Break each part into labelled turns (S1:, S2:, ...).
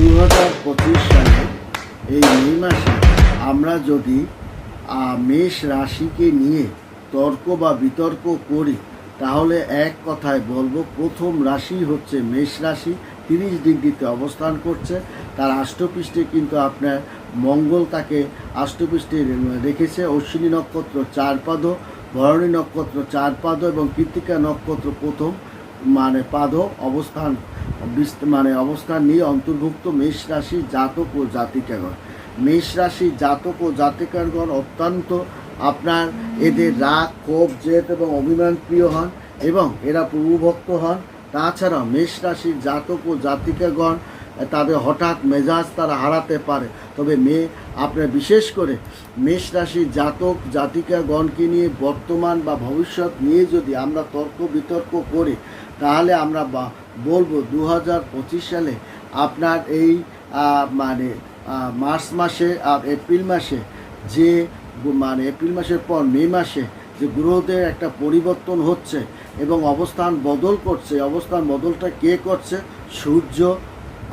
S1: দু হাজার পঁচিশ সালে এই মে মাসে আমরা যদি মেষ রাশিকে নিয়ে তর্ক বা বিতর্ক করি, তাহলে এক কথায় বলব প্রথম রাশি হচ্ছে মেষ রাশি। তিরিশ ডিগ্রিতে অবস্থান করছে। তার আষ্টপৃষ্ঠে কিন্তু আপনার মঙ্গল তাকে আষ্টপৃষ্ঠে রেখেছে। অশ্বিনী নক্ষত্র চার পাদ ভরণী নক্ষত্র চার পাদ এবং কৃত্তিকা নক্ষত্র প্রথম মানে পাদ অবস্থান মানে অবস্থান নিয়ে অন্তর্ভুক্ত মেষ রাশি জাতক ও জাতিকাগণ। মেষ রাশি জাতক ও জাতিকারগণ অত্যন্ত আপনার এদের রাগ, ক্ষোভ, জেদ এবং অভিমান প্রিয় হন এবং এরা প্রভুভক্ত হন। তাছাড়া মেষ রাশির জাতক ও জাতিকাগণ তাদের হঠাৎ মেজাজ তারা হারাতে পারে। তবে মেয়ে আপনার বিশেষ করে মেষ রাশি জাতক, জাতিকাগণকে নিয়ে বর্তমান বা ভবিষ্যৎ নিয়ে যদি আমরা তর্ক বিতর্ক করি, তাহলে আমরা বলব দু হাজার পঁচিশ সালে আপনার এই মানে মার্চ মাসে আর এপ্রিল মাসে যে মানে এপ্রিল মাসের পর মে মাসে যে গ্রহদের একটা পরিবর্তন হচ্ছে এবং অবস্থান বদল করছে। অবস্থান বদলটা কে করছে? সূর্য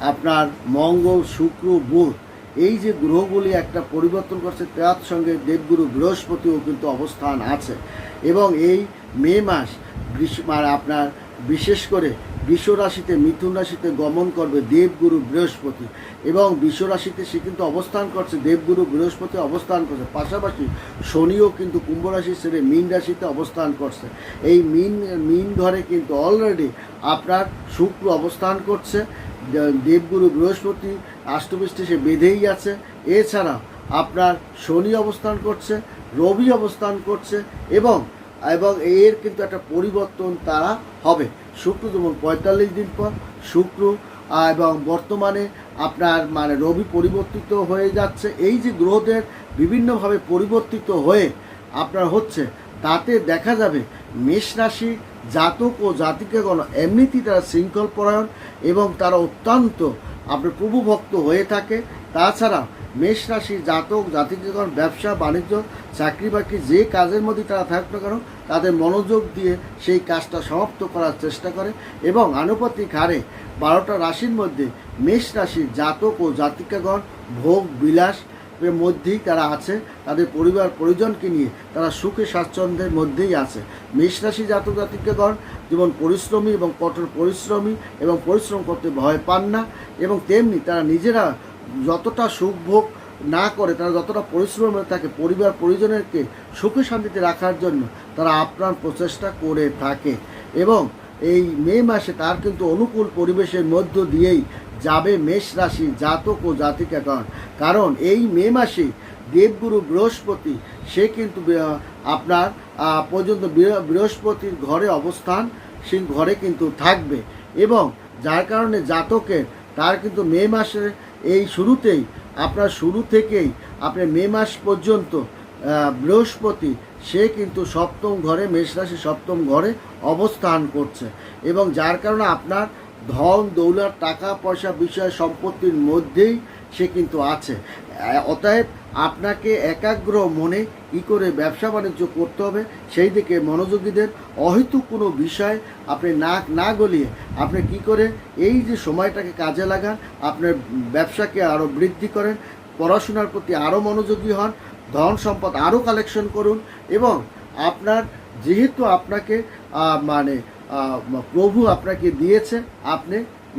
S1: আপনার মঙ্গল, শুক্র, বুধ, এই যে গ্রহগুলি একটা পরিবর্তন করছে, তার সঙ্গে দেবগুরু বৃহস্পতিও কিন্তু অবস্থান আছে। এবং এই মে মাস গ্রীষ্ম আপনার বিশেষ করে বিশ্ব রাশিতে মিথুন রাশিতে গমন করবে দেবগুরু বৃহস্পতি। এবং বিশ্ব রাশিতে সে কিন্তু অবস্থান করছে, দেবগুরু বৃহস্পতি অবস্থান করছে। পাশাপাশি শনিও কিন্তু কুম্ভ রাশি ছেড়ে মীন রাশিতে অবস্থান করছে। এই মীন মীন ঘরে কিন্তু অলরেডি আপনার শুক্র অবস্থান করছে। দেবগুরু বৃহস্পতি আষ্টপৃষ্ঠে সে বেঁধেই আছে। এছাড়া আপনার শনি অবস্থান করছে, রবি অবস্থান করছে এবং এবং এর কিন্তু একটা পরিবর্তন তারা হবে। শুক্র যেমন পঁয়তাল্লিশ দিন পর, শুক্র এবং বর্তমানে আপনার মানে রবি পরিবর্তিত হয়ে যাচ্ছে। এই যে গ্রহদের বিভিন্নভাবে পরিবর্তিত হয়ে আপনার হচ্ছে, তাতে দেখা যাবে মেষ রাশি জাতক ও জাতিকাগণ এমনিতেই তারা শৃঙ্খল পরায়ণ এবং তারা অত্যন্ত আপনার প্রভুভক্ত হয়ে থাকে। তাছাড়া মেষ রাশি জাতক, জাতিকাগণ, ব্যবসা, বাণিজ্য, চাকরি বাকরি যে কাজের মধ্যে তারা থাকুক না কেন, তাদের মনোযোগ দিয়ে সেই কাজটা সমাপ্ত করার চেষ্টা করে এবং আনুপাতিক হারে বারোটা রাশির মধ্যে মেষ রাশি জাতক ও জাতিকাগণ ভোগ, বিলাস এর মধ্যেই তারা আছে। তাদের পরিবার, পরিজনকে নিয়ে তারা সুখে, স্বাচ্ছন্দ্যের মধ্যেই আছে। মেষ রাশি জাতক জাতিকাগণ যেমন পরিশ্রমী এবং কঠোর পরিশ্রমী এবং পরিশ্রম করতে ভয় পান না এবং তেমনি তারা নিজেরা যতটা সুখ ভোগ না করে, তারা যতটা পরিশ্রম থাকে পরিবার পরিজনেরকে সুখে, শান্তিতে রাখার জন্য তারা আপ্রাণ প্রচেষ্টা করে থাকে। এবং এই মে মাসে তার কিন্তু অনুকূল পরিবেশের মধ্য দিয়েই যাবে মেষ রাশি জাতক ও জাতিকাগণ কারণ এই মে মাসে দেবগুরু বৃহস্পতি, সে কিন্তু আপনার পর্যন্ত বৃহ- বৃহস্পতির ঘরে অবস্থান, সেই ঘরে কিন্তু থাকবে। এবং যার কারণে জাতকের, তার কিন্তু মে মাসের এই শুরুতেই, আপনার শুরু থেকেই আপনার মে মাস পর্যন্ত বৃহস্পতি, সে কিন্তু সপ্তম ঘরে, মেষ রাশি সপ্তম ঘরে অবস্থান করছে। এবং যার কারণে আপনার ধন, দৌলত, টাকা, পয়সা, বিষয়, সম্পত্তির মধ্যেই সে কিন্তু আছে। অতএব আপনাকে একাগ্র মনে কী করে ব্যবসা বাণিজ্য করতে হবে। সেই দিকে মনোযোগী দেন। অহেতুক কোনো বিষয় আপনি না না গলিয়ে আপনি কি করে এই যে সময়টাকে কাজে লাগান, আপনার ব্যবসাকে আরও বৃদ্ধি করেন, পড়াশোনার প্রতি আরও মনোযোগী হন, ধন সম্পদ আরও কালেকশন করুন এবং আপনার যেহেতু আপনাকে মানে প্রভু আপনাকে দিয়েছে, আপনি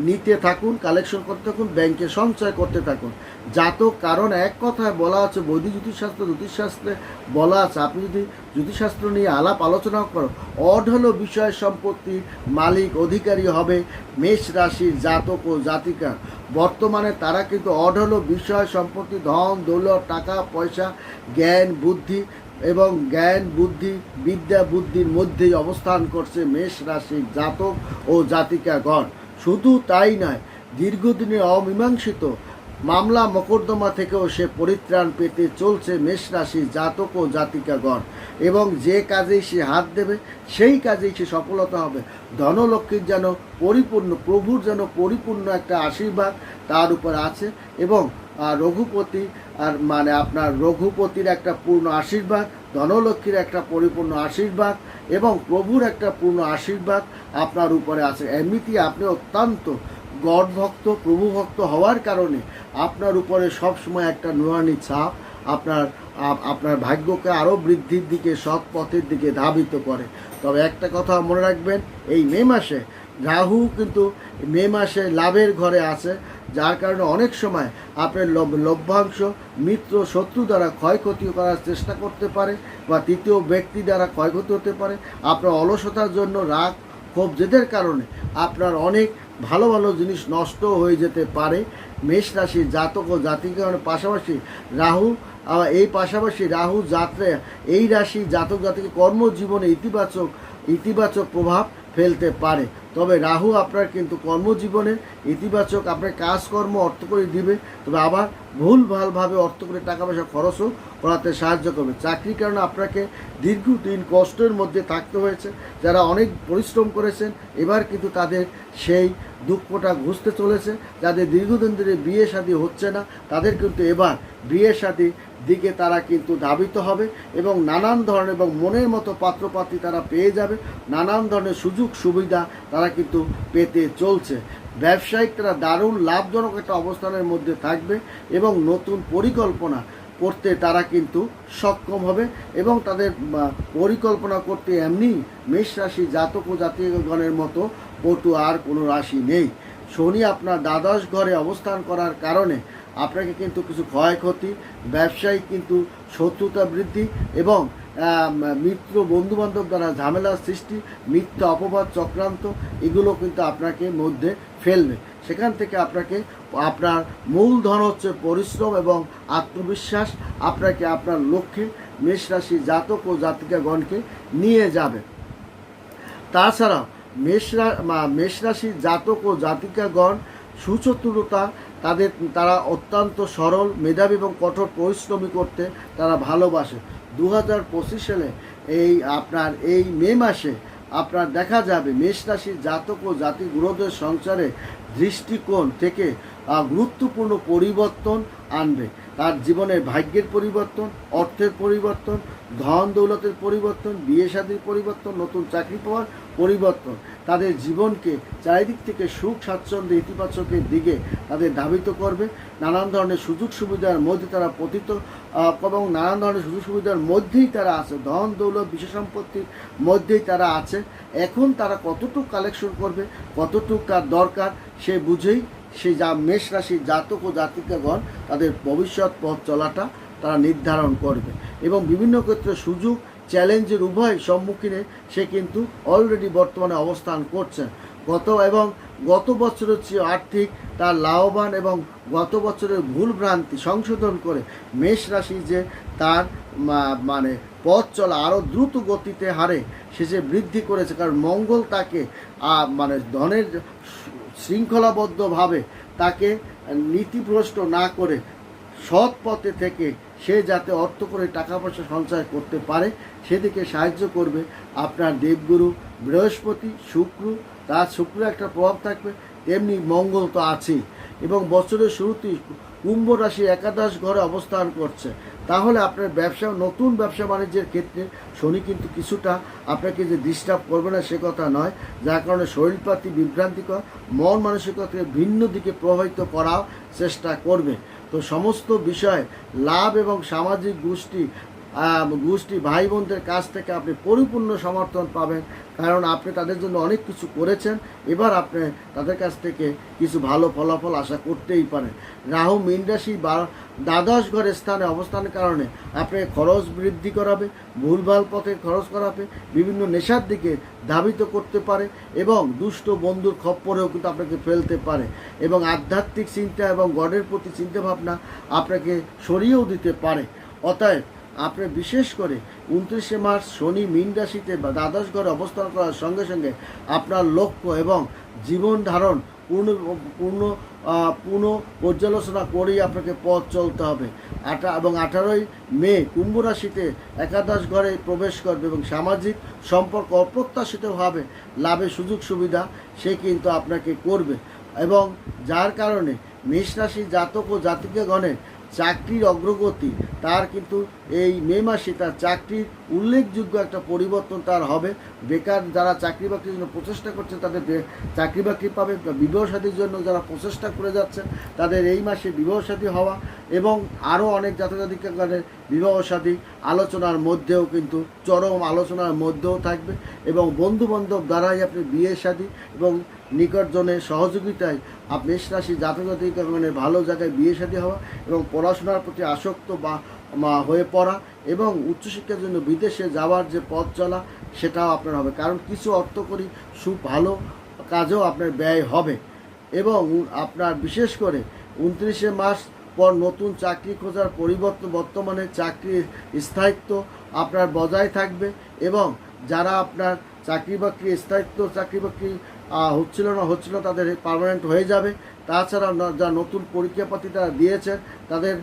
S1: নিতে থাকুন কালেকশন করতে থাকুন ব্যাংকে সঞ্চয় করতে থাকুন। জাতক কারণ এক কথায় বলা আছে, বৈদিক জ্যোতিষশাস্ত্র, জ্যোতিষশাস্ত্রে বলা আছে, আপনি যদি জ্যোতিষশাস্ত্র নিয়ে আলাপ আলোচনা করো অঢল বিষয় সম্পত্তি মালিক অধিকারী হবে মেষ রাশির জাতক ও জাতিকা। বর্তমানে তারা কিন্তু অঢল বিষয় সম্পত্তি, ধন, দৌলত, টাকা, পয়সা, জ্ঞান, বুদ্ধি এবং জ্ঞান, বুদ্ধি, বিদ্যা, বুদ্ধির মধ্যেই অবস্থান করছে মেষ রাশির জাতক ও জাতিকাগণ। শুধু তাই নয় দীর্ঘদিনের অমীমাংসিত মামলা মোকদ্দমা থেকেও সে পরিত্রাণ পেতে চলছে মেষ রাশি জাতক ও জাতিকাগণ এবং যে কাজেই সে হাত দেবে, সেই কাজেই সে সফলতা হবে। ধনলক্ষ্মীর যেন পরিপূর্ণ, প্রভুর যেন পরিপূর্ণ একটা আশীর্বাদ তার উপর আছে এবং রঘুপতি, আর মানে আপনার রঘুপতির একটা পূর্ণ আশীর্বাদ, ধনলক্ষ্মীর একটা পরিপূর্ণ আশীর্বাদ এবং প্রভুর একটা পূর্ণ আশীর্বাদ আপনার উপরে আছে। এমনিতেই আপনি অত্যন্ত গড ভক্ত প্রভু ভক্ত হওয়ার কারণে আপনার উপরে সবসময় একটা নুরানি ছাপ আপনার আপনার ভাগ্যকে আরও বৃদ্ধির দিকে, সৎ পথের দিকে ধাবিত করে। তবে একটা কথা মনে রাখবেন, এই মে মাসে রাহু কিন্তু মে মাসে লাভের ঘরে আছে, যার কারণে অনেক সময় আপনার লভ- লভ্যাংশ মিত্র শত্রু দ্বারা ক্ষয়ক্ষতি করার চেষ্টা করতে পারে বা তৃতীয় ব্যক্তি দ্বারা ক্ষয়ক্ষতি হতে পারে। আপনার অলসতার জন্য রাগ, ক্ষোভ জেদের কারণে আপনার অনেক ভালো ভালো জিনিস নষ্ট হয়ে যেতে পারে। মেষ রাশির জাতক ও জাতিকার পাশাপাশি রাহু এই পাশাপাশি রাহু যাত্রা এই রাশি জাতক জাতিকে কর্মজীবনে ইতিবাচক ইতিবাচক প্রভাব ফেলতে পারে। তবে রাহু আপনার কিন্তু কর্মজীবনে ইতিবাচক আপনার কাজকর্ম অর্থ করে দিবে। তবে আবার ভুল ভালভাবে অর্থ করে টাকা পয়সা খরচও করাতে সাহায্য করবে। চাকরির কারণে আপনাকে দীর্ঘদিন কষ্টের মধ্যে থাকতে হয়েছে। যারা অনেক পরিশ্রম করেছেন, এবার কিন্তু তাদের সেই দুঃখটা ঘুষতে চলেছে। যাদের দীর্ঘদিন ধরে বিয়ে শাদী হচ্ছে না, তাদের কিন্তু এবার বিয়ে শাদী দিকে তারা কিন্তু ধাবিত হবে এবং নানান ধরনের এবং মনের মতো পাত্রপাত্রী তারা পেয়ে যাবে। নানান ধরনের সুযোগ সুবিধা তারা কিন্তু পেতে চলছে। ব্যবসায়িক তারা দারুণ লাভজনক একটা অবস্থানের মধ্যে থাকবে এবং নতুন পরিকল্পনা করতে তারা কিন্তু সক্ষম হবে এবং তাদের পরিকল্পনা করতে এমনি মেষ রাশি জাতক ও জাতীয়গণের মতো পটু আর কোনো রাশি নেই। শনি আপনার দ্বাদশ ঘরে অবস্থান করার কারণে আপনাকে কিন্তু কিছু ক্ষয়ক্ষতি, ব্যবসায়িক কিন্তু শত্রুতা বৃদ্ধি এবং মিত্র বন্ধুবান্ধব দ্বারা ঝামেলার সৃষ্টি, মিথ্যা অপবাদ চক্রান্ত, এগুলো কিন্তু আপনাকে মধ্যে ফেলবে। সেখান থেকে আপনাকে, আপনার মূলধন হচ্ছে পরিশ্রম এবং আত্মবিশ্বাস। আপনাকে আপনার লক্ষ্যে মেষ রাশি জাতক ও জাতিকাগণকে নিয়ে যাবে। তাছাড়া মেষরা, মা- মেষ রাশির জাতক ও জাতিকাগণ সুচতুরতা তাদের, তারা অত্যন্ত সরল, মেধাবী এবং কঠোর পরিশ্রমী করতে তারা ভালোবাসে। দু হাজার পঁচিশ সালে এই আপনার এই মে মাসে আপনার দেখা যাবে মেষ রাশির জাতক ও জাতি গুরুদের সংসারে দৃষ্টিকোণ থেকে গুরুত্বপূর্ণ পরিবর্তন আনবে। তার জীবনের ভাগ্যের পরিবর্তন, অর্থের পরিবর্তন ধন দৌলতের পরিবর্তন বিয়ে শাদীর পরিবর্তন, নতুন চাকরি পাওয়ার পরিবর্তন। তাদের জীবনকে চারিদিক থেকে সুখ, স্বাচ্ছন্দ্য, ইতিবাচকের দিকে তাদের ধাবিত করবে। নানান ধরনের সুযোগ সুবিধার মধ্যে তারা পতিত এবং নানান ধরনের সুযোগ সুবিধার মধ্যেই তারা আছে। ধন, দৌলত বিশেষ সম্পত্তির মধ্যেই তারা আছে। এখন তারা কতটুকু কালেকশন করবে, কতটুকু তার দরকার, সে বুঝেই সেই যা মেষ রাশির জাতক ও জাতিকাগণ তাদের ভবিষ্যৎ পথ চলাটা তারা নির্ধারণ করবে। এবং বিভিন্ন ক্ষেত্রে সুযোগ চ্যালেঞ্জের উভয় সম্মুখীনে সে কিন্তু অলরেডি বর্তমানে অবস্থান করছে গত এবং গত বছরের চেয়ে আর্থিক তার লাভবান এবং গত বছরের ভুল ভ্রান্তি সংশোধন করে মেষ রাশি যে তার মানে পথ চলা আরও দ্রুত গতিতে হারে, সে যে বৃদ্ধি করেছে, কারণ মঙ্গল তাকে মানে ধনের শৃঙ্খলাবদ্ধভাবে তাকে নীতিভ্রষ্ট না করে সৎ পথে থেকে সে যাতে অর্থ করে টাকা পয়সা সঞ্চয় করতে পারে, সেদিকে সাহায্য করবে আপনার দেবগুরু বৃহস্পতি, শুক্র। তার শুক্র একটা প্রভাব থাকবে, তেমনি মঙ্গল তো আছেই। এবং বছরের শুরুতেই কুম্ভ রাশি একাদশ ঘরে অবস্থান করছে। তাহলে আপনার ব্যবসা, নতুন ব্যবসা বাণিজ্যের ক্ষেত্রে শনি কিন্তু কিছুটা আপনাকে যে ডিস্টার্ব করবে না সে কথা নয়। যার কারণে শরীরপাতি বিভ্রান্তিকর, মন মানসিকতাকে ভিন্ন দিকে প্রভাবিত করার চেষ্টা করবে। তো সমস্ত বিষয়, লাভ এবং সামাজিক গোষ্ঠী গোষ্ঠী ভাই বোনদের কাছ থেকে আপনি পরিপূর্ণ সমর্থন পাবেন। কারণ আপনি তাদের জন্য অনেক কিছু করেছেন। এবার আপনি তাদের কাছ থেকে কিছু ভালো ফলাফল আশা করতেই পারেন। রাহু মীন রাশি বা দ্বাদশ ঘরের স্থানে অবস্থানের কারণে আপনি খরচ বৃদ্ধি করাবে, ভুলভাল পথে খরচ করাবে, বিভিন্ন নেশার দিকে ধাবিত করতে পারে এবং দুষ্ট বন্ধুর খপ্পরেও কিন্তু আপনাকে ফেলতে পারে। এবং আধ্যাত্মিক চিন্তা এবং গডের প্রতি চিন্তাভাবনা আপনাকে সরিয়েও দিতে পারে। অতএব আপনি বিশেষ করে উনত্রিশে মার্চ শনি মিন রাশিতে বা দ্বাদশ ঘরে অবস্থান করার সঙ্গে সঙ্গে আপনার লক্ষ্য এবং জীবন ধারণ পূর্ণ পূর্ণ পূর্ণ পর্যালোচনা করেই আপনাকে পথ চলতে হবে। আটা এবং আঠারোই মে কুম্ভ রাশিতে একাদশ ঘরে প্রবেশ করবে এবং সামাজিক সম্পর্ক অপ্রত্যাশিতভাবে লাভের সুযোগ সুবিধা সে কিন্তু আপনাকে করবে এবং যার কারণে মেষ রাশি জাতক ও জাতিকাগণের চাকরির অগ্রগতি তার কিন্তু এই মে মাসে তার চাকরির উল্লেখযোগ্য একটা পরিবর্তন তার হবে। বেকার যারা চাকরি বাকরির জন্য প্রচেষ্টা করছে তাদের চাকরি বাকরি পাবে বিবাহ সাথীর জন্য যারা প্রচেষ্টা করে যাচ্ছেন তাদের এই মাসে বিবাহ সাথী হওয়া এবং আরও অনেক জাতজাতিকাদের বিবাহ সাথী আলোচনার মধ্যেও কিন্তু চরম আলোচনার মধ্যেও থাকবে এবং বন্ধু বান্ধব দ্বারাই আপনি বিয়ে সাথী এবং নিকটজনের সহযোগিতায় মেষ রাশি জাতজাতিকাগণের ভালো জায়গায় বিয়ে সাথী হওয়া এবং পড়াশোনার প্রতি আসক্ত বা হয়ে পড়া এবং উচ্চশিক্ষার জন্য বিদেশে যাওয়ার যে পথ চলা, সেটাও আপনার হবে। কারণ কিছু অর্থ করি সু ভালো কাজেও আপনার ব্যয় হবে। এবং আপনার বিশেষ করে উনত্রিশে মাস পর নতুন চাকরি খোঁজার পরিবর্তন, বর্তমানে চাকরির স্থায়িত্ব আপনার বজায় থাকবে এবং যারা আপনার চাকরি বাকরি, স্থায়িত্ব চাকরি বাকরি হচ্ছিল না, হচ্ছিল তাদের পার্মানেন্ট হয়ে যাবে। তাছাড়া যা নতুন পরীক্ষাপাতি তারা দিয়েছেন তাদের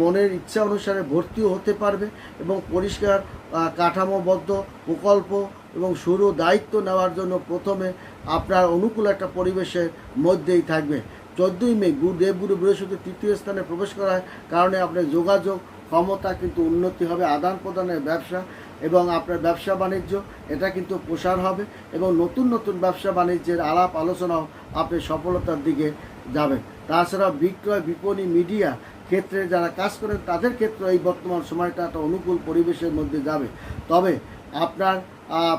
S1: মনের ইচ্ছা অনুসারে ভর্তিও হতে পারবে এবং পরিষ্কার কাঠামোবদ্ধ প্রকল্প এবং শুরু দায়িত্ব নেওয়ার জন্য প্রথমে আপনার অনুকূল একটা পরিবেশের মধ্যেই থাকবে। চোদ্দোই মে, গুরু দেবগুরু বৃহস্পতি তৃতীয় স্থানে প্রবেশ করার কারণে আপনার যোগাযোগ ক্ষমতা কিন্তু উন্নতি হবে, আদান প্রদানের ব্যবসা এবং আপনার ব্যবসা বাণিজ্য, এটা কিন্তু প্রসার হবে এবং নতুন নতুন ব্যবসা বাণিজ্যের আলাপ আলোচনাও আপনি সফলতার দিকে যাবেন তাছাড়া বিক্রয় বিপণী মিডিয়া ক্ষেত্রে যারা কাজ করেন, তাদের ক্ষেত্রে এই বর্তমান সময়টা একটা অনুকূল পরিবেশের মধ্যে যাবে। তবে আপনার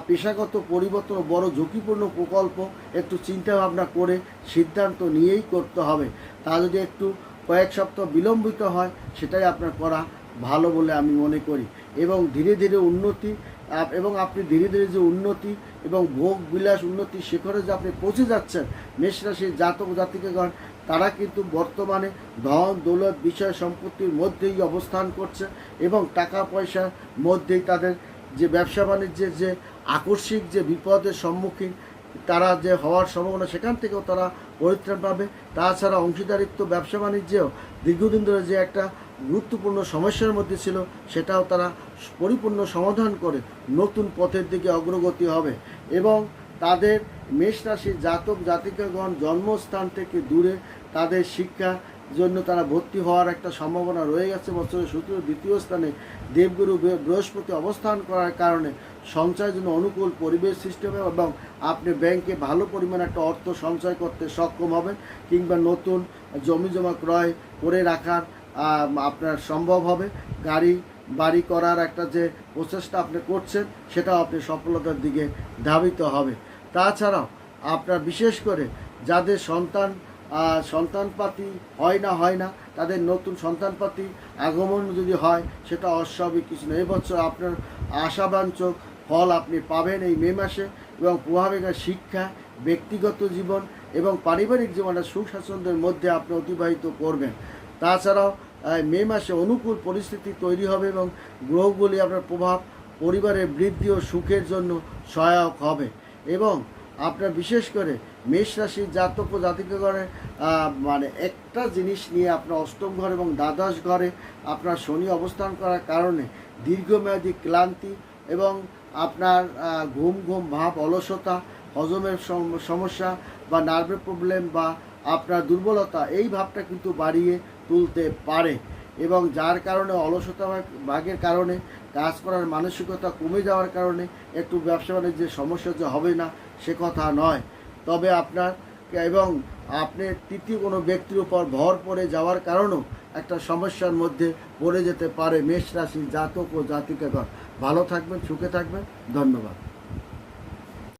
S1: পেশাগত পরিবর্তন বড় ঝুঁকিপূর্ণ প্রকল্প, একটু চিন্তা ভাবনা করে সিদ্ধান্ত নিয়েই করতে হবে। তা যদি একটু কয়েক সপ্তাহ বিলম্বিত হয়, সেটাই আপনার করা ভালো বলে আমি মনে করি। এবং ধীরে ধীরে উন্নতি এবং আপনি ধীরে ধীরে যে উন্নতি এবং ভোগ বিলাস উন্নতি শিখরে যে আপনি পৌঁছে যাচ্ছেন মেষ রাশির জাতক জাতিকাগণ, তারা কিন্তু বর্তমানে ধন, দৌলত, বিষয় সম্পত্তির মধ্যেই অবস্থান করছে এবং টাকা পয়সার মধ্যেই তাদের যে ব্যবসা বাণিজ্যের যে আকস্মিক যে বিপদের সম্মুখীন তারা যে হওয়ার সম্ভাবনা, সেখান থেকেও তারা পরিত্রাণ পাবে। তাছাড়া অংশীদারিত্ব, ব্যবসা বাণিজ্যেও দীর্ঘদিন ধরে যে একটা গুরুত্বপূর্ণ সমস্যার মধ্যে ছিল, সেটাও তারা পরিপূর্ণ সমাধান করে নতুন পথের দিকে অগ্রগতি হবে এবং তাদের মেষ রাশির জাতক জাতিকাগণ জন্মস্থান থেকে দূরে তাদের শিক্ষা জন্য তারা ভর্তি হওয়ার একটা সম্ভাবনা রয়ে গেছে বছরের সূত্র, দ্বিতীয় স্থানে। দেবগুরু বৃহস্পতি অবস্থান করার কারণে সঞ্চয়ের জন্য অনুকূল পরিবেশ সৃষ্টি হবে এবং আপনি ব্যাংকে ভালো পরিমাণ একটা অর্থ সঞ্চয় করতে সক্ষম হবেন কিংবা নতুন জমি জমা ক্রয় করে রাখার আপনার সম্ভব হবে। গাড়ি, বাড়ি করার একটা যে প্রচেষ্টা আপনি করছেন, সেটাও আপনি সফলতার দিকে ধাবিত হবে। তাছাড়াও আপনার বিশেষ করে যাদের সন্তান সন্তানপাতি হয় না হয় না, তাদের নতুন সন্তানপাতি আগমন যদি হয়, সেটা অস্বাভাবিক কিছু না। এবছর আপনার আশাবাঞ্চক ফল আপনি পাবেন এই মে মাসে এবং প্রভাবিকা শিক্ষা, ব্যক্তিগত জীবন এবং পারিবারিক জীবনে সুখ স্বাচ্ছন্দ্যের মধ্যে আপনি অতিবাহিত করবেন। তাছাড়াও মে মাসে অনুকূল পরিস্থিতি তৈরি হবে এবং গ্রহগুলি আপনার প্রভাব পরিবারের বৃদ্ধি ও সুখের জন্য সহায়ক হবে। এবং আপনার বিশেষ করে মেষ রাশির জাতক ও জাতিকাগণের মানে একটা জিনিস নিয়ে আপনার অষ্টম ঘর এবং দ্বাদশ ঘরে আপনার শনি অবস্থান করার কারণে দীর্ঘমেয়াদী ক্লান্তি এবং আপনার ঘুম ঘুম ভাব, অলসতা, হজমের সমস্যা বা নার্ভের প্রবলেম বা আপনার দুর্বলতা, এই ভাবটা কিন্তু বাড়িয়ে তুলতে পারে এবং যার কারণে অলসতা ভাগ- ভাগের কারণে কাজ করার মানসিকতা কমে যাওয়ার কারণে একটু ব্যবসা বাণিজ্যের সমস্যা যে হবে না, সে কথা নয়। তবে আপনার এবং আপনি তৃতীয় কোনো ব্যক্তির উপর ভর পড়ে যাওয়ার কারণেও একটা সমস্যার মধ্যে পড়ে যেতে পারে মেষ রাশি জাতক ও জাতিকাগণ। ভালো থাকবেন, সুখে থাকবেন। ধন্যবাদ।